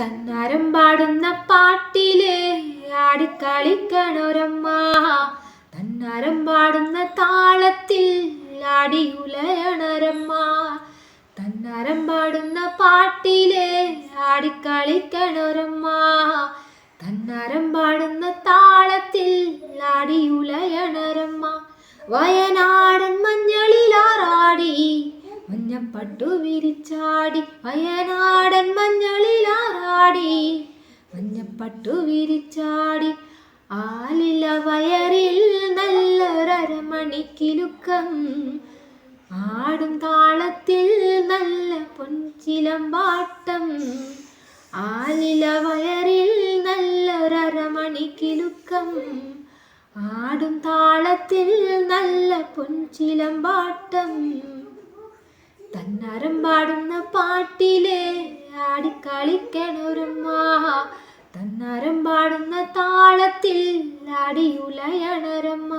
തന്നാരം പാടുന്ന പാട്ടിൽ ആടിക്കളിക്കണൊരമ്മ. തന്നാരം പാടുന്ന താളത്തിൽ ആടിയുലയണരമ്മ തന്നാരം പാടുന്ന പാട്ടിൽ ആടിക്കളിക്കണൊരമ്മ. തന്നാരം പാടുന്ന താളത്തിൽ ആടിയുലയണരമ്മ വയനാടൻ മഞ്ഞളിലാറാടി മഞ്ഞപ്പട്ടു വിരിച്ചാടി വയനാടൻ മഞ്ഞപ്പട്ടു വിരിച്ചാടി. ആലില വയറിൽ നല്ലൊരമണിക്കിലുക്കം ആടും താളത്തിൽ നല്ല പൊൻചിലമ്പാട്ടം. ആലില വയറിൽ നല്ലൊരമണിക്കിലുക്കം ആടും താളത്തിൽ നല്ല പൊൻചിലമ്പാട്ടം. തന്നരം പാടുന്ന പാട്ടിലെ ആടിക്കളിക്കണൊരമ്മ നരം പാടുന്ന താളത്തിൽ അടിയുലയണരമ്മ